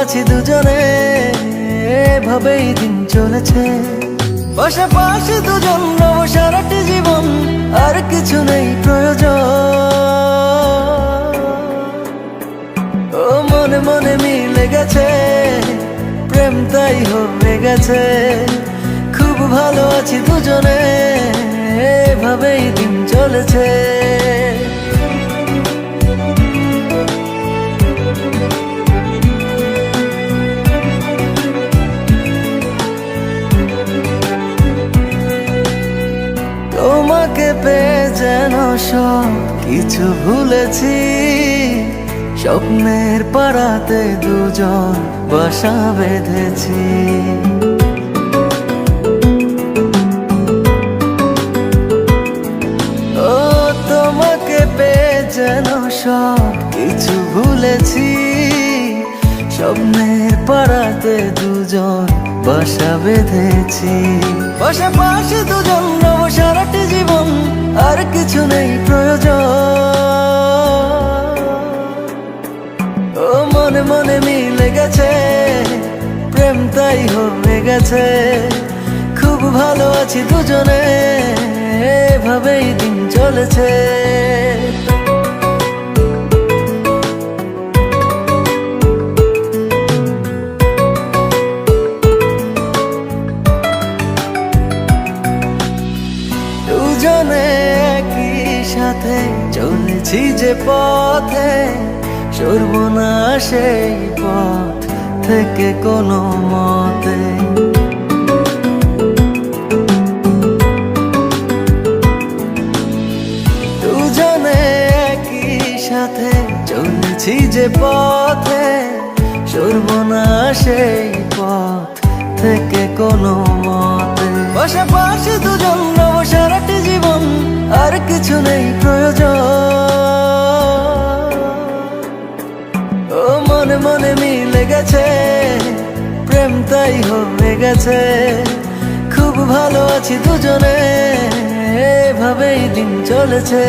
আছি দুজনে, এভাবেই দিন চলেছে। পাশাপাশি দুজন নব সারাটি জীবন, আর কিছু নেই প্রয়োজন। ও মনে মনে মিলে গেছে, প্রেম তাই হয়ে গেছে। খুব ভালো আছি দুজনে, এভাবেই দিন চলেছে। সব কিছু ভুলেছি। স্বপ্নের পাড়াতে দুজন বাসা বেঁধেছি। ও, তোমাকে পেয়ে যেন সব কিছু ভুলেছি। স্বপ্নের পাড়াতে দুজন বাসা বেঁধেছি। দুজন নব সারাটি জীবন আর কিছু নেই প্রয়োজন। ও, মনে মনে মিলে গেছে, প্রেম তাই হয়ে গেছে। খুব ভালো আছি দুজনে, এভাবেই দিন চলেছে। সাথে চলেছি যে পথে সরব না সেই পথ থেকে কোনো মতে। দুজনে একই সাথে চলেছি যে পথে সরব না সেই পথ থেকে কোনো মতে। পাশাপাশি নেই ও মনে মনে মিলে গেছে, প্রেম তাই হয়ে গেছে। খুব ভালো আছি দুজনে, এভাবেই দিন চলেছে।